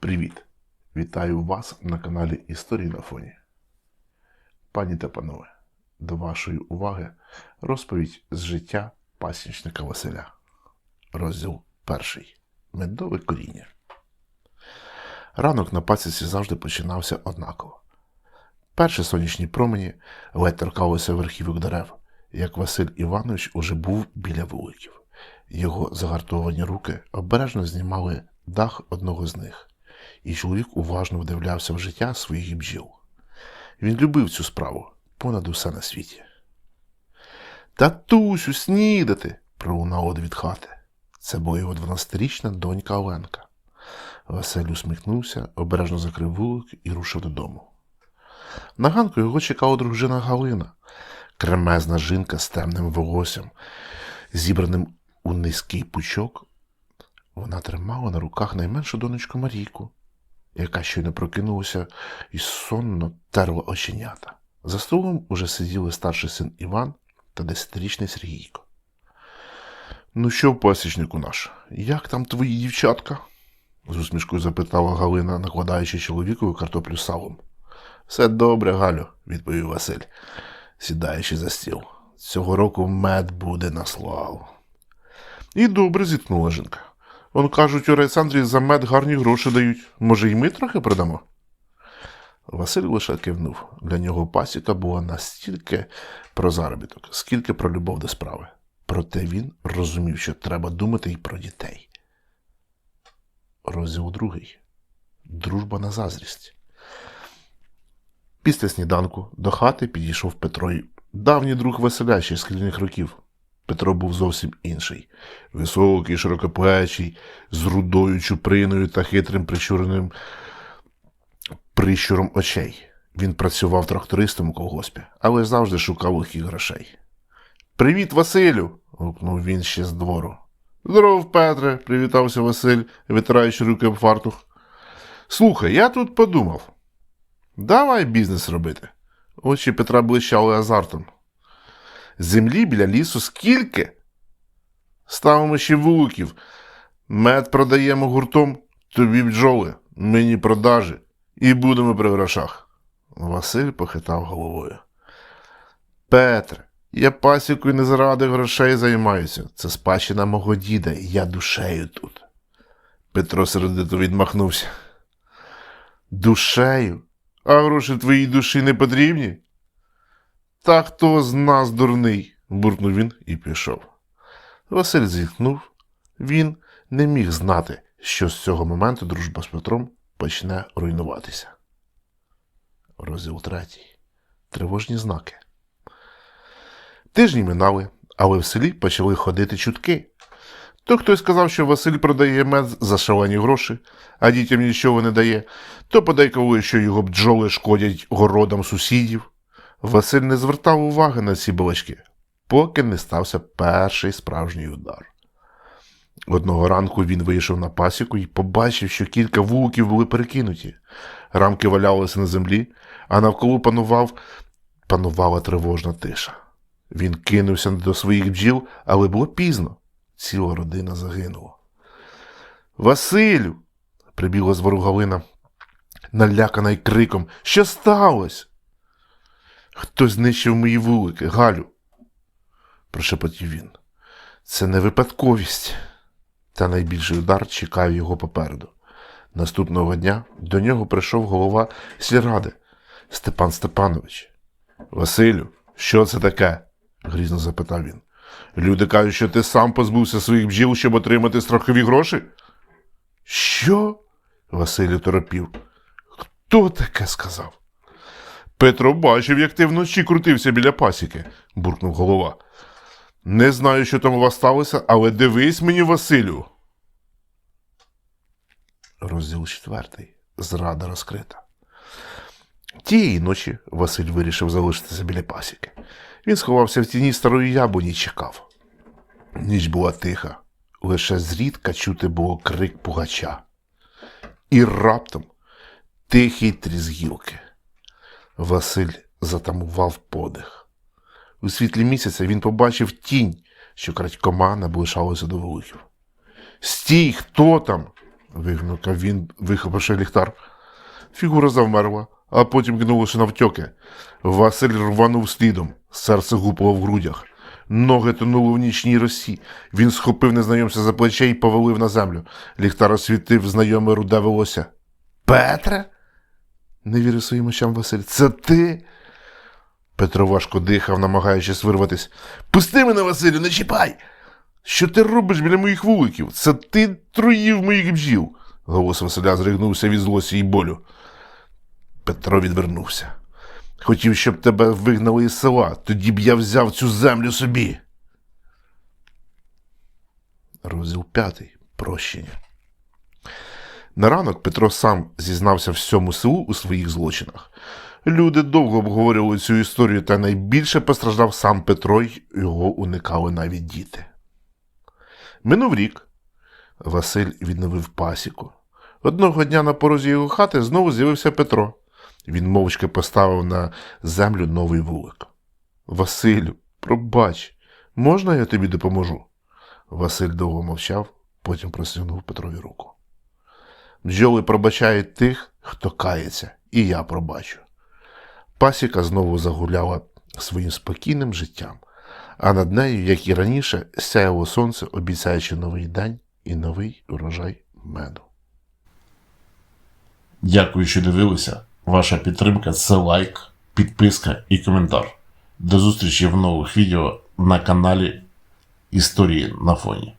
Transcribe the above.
Привіт! Вітаю вас на каналі Історії на фоні. Пані та панове, до вашої уваги розповідь з життя пасічника Василя. Розділ перший. Медове коріння. Ранок на пасіці завжди починався однаково. Перші сонячні промені ледь торкалися верхівок дерев, як Василь Іванович уже був біля вуликів. Його загартовані руки обережно знімали дах одного з них, і чоловік уважно вдивлявся в життя своїх бджіл. Він любив цю справу понад усе на світі. Татусю, снідати. пролунало від хати. Це була його 12-річна донька Оленка. Василь усміхнувся, обережно закрив вулик і рушив додому. На ганку його чекала дружина Галина, кремезна жінка з темним волоссям, зібраним у низький пучок. Вона тримала на руках найменшу донечку Марійку, яка щойно прокинулася і сонно терла оченята. За столом уже сиділи старший син Іван та десятирічний Сергійко. Ну що, пасічнику наш, як там твої дівчатка? з усмішкою запитала Галина, накладаючи чоловікові картоплю салом. Все добре, Галю, відповів Василь, сідаючи за стіл. Цього року мед буде на славу. І добре зіткнула жінка. Он кажуть, у райцентрі за мед гарні гроші дають. Може, й ми трохи продамо? Василь лише кивнув. Для нього пасіка була настільки про заробіток, скільки про любов до справи. Проте він розумів, що треба думати й про дітей. Розділ другий. Дружба на заздрість. Після сніданку до хати підійшов Петро давній друг Василя ще з шкільних років. Петро був зовсім інший. Високий, широкоплечий, з рудою чуприною та хитрим прищуреним прищуром очей. Він працював трактористом у колгоспі, але завжди шукав легких грошей. Привіт, Василю. гукнув він ще з двору. Здоров, Петре, привітався Василь, витираючи руки об фартух. Слухай, я тут подумав. Давай бізнес робити. Очі Петра блищали азартом. Землі біля лісу скільки? Ставимо ще вуликів. Мед продаємо гуртом, тобі бджоли, мені продажі, і будемо при грошах. Василь похитав головою. Петре, я пасікою не заради грошей займаюся. Це спадщина мого діда, і я душею тут. Петро сердито відмахнувся. Душею? А гроші твоїй душі не потрібні? Та хто з нас дурний? буркнув він і пішов. Василь зітхнув. Він не міг знати, що з цього моменту дружба з Петром почне руйнуватися. Розділ третій. Тривожні знаки. Тижні минали, але в селі почали ходити чутки. То хтось сказав, що Василь продає мед за шалені гроші, а дітям нічого не дає, то подейкували, що його бджоли шкодять городам сусідів. Василь не звертав уваги на ці балачки, поки не стався перший справжній удар. Одного ранку він вийшов на пасіку і побачив, що кілька вуликів були перекинуті. Рамки валялися на землі, а навколо панував, панувала тривожна тиша. Він кинувся до своїх бджіл, але було пізно. Ціла родина загинула. Василю. прибігла з вору Галина, налякана й криком. Що сталося? Хтось знищив мої вулики, Галю, прошепотів він. Це не випадковість. Та найбільший удар чекав його попереду. Наступного дня до нього прийшов голова сільради Степан Степанович. Василю, що це таке? грізно запитав він. Люди кажуть, що ти сам позбувся своїх бджіл, щоб отримати страхові гроші? Що? Василь торопів. Хто таке сказав? Петро бачив, як ти вночі крутився біля пасіки, буркнув голова. Не знаю, що там у вас сталося, але дивись мені, Василю. Розділ четвертий. Зрада розкрита. Тієї ночі Василь вирішив залишитися біля пасіки. Він сховався в тіні старої яблуні і чекав. Ніч була тиха, лише зрідка чути було крик пугача. І раптом тихий тріс гілки. Василь затамував подих. У світлі місяця він побачив тінь, що крадькома наближалася до вуликів. Стій, хто там? вигнукав він, вихопивши ліхтар. Фігура завмерла, а потім кинулася навтьоки. Василь рванув слідом, серце гупало в грудях. Ноги тонули в нічній росі. Він схопив незнайомця за плече і повалив на землю. Ліхтар освітив знайоме руде волосся. Петре? Не вірив своїм очам Василь. Це ти? Петро важко дихав, намагаючись вирватись. Пусти мене, Василю, не чіпай! Що ти робиш біля моїх вуликів? Це ти труїв моїх бджіл. Голос Василя зригнувся від злості і болю. Петро відвернувся. Хотів, щоб тебе вигнали із села, тоді б я взяв цю землю собі. Розділ п'ятий. Прощення. На ранок Петро сам зізнався всьому селу у своїх злочинах. Люди довго обговорювали цю історію, та найбільше постраждав сам Петро, й його уникали навіть діти. Минув рік. Василь відновив пасіку. Одного дня на порозі його хати знову з'явився Петро. Він мовчки поставив на землю новий вулик. Василю, пробач, можна я тобі допоможу? Василь довго мовчав, потім простягнув Петрові руку. Бджоли пробачають тих, хто кається, і я пробачу. Пасіка знову загуляла своїм спокійним життям, а над нею, як і раніше, сяяло сонце, обіцяючи новий день і новий урожай меду. Дякую, що дивилися. Ваша підтримка це лайк, підписка і коментар. До зустрічі в нових відео на каналі Історії на фоні.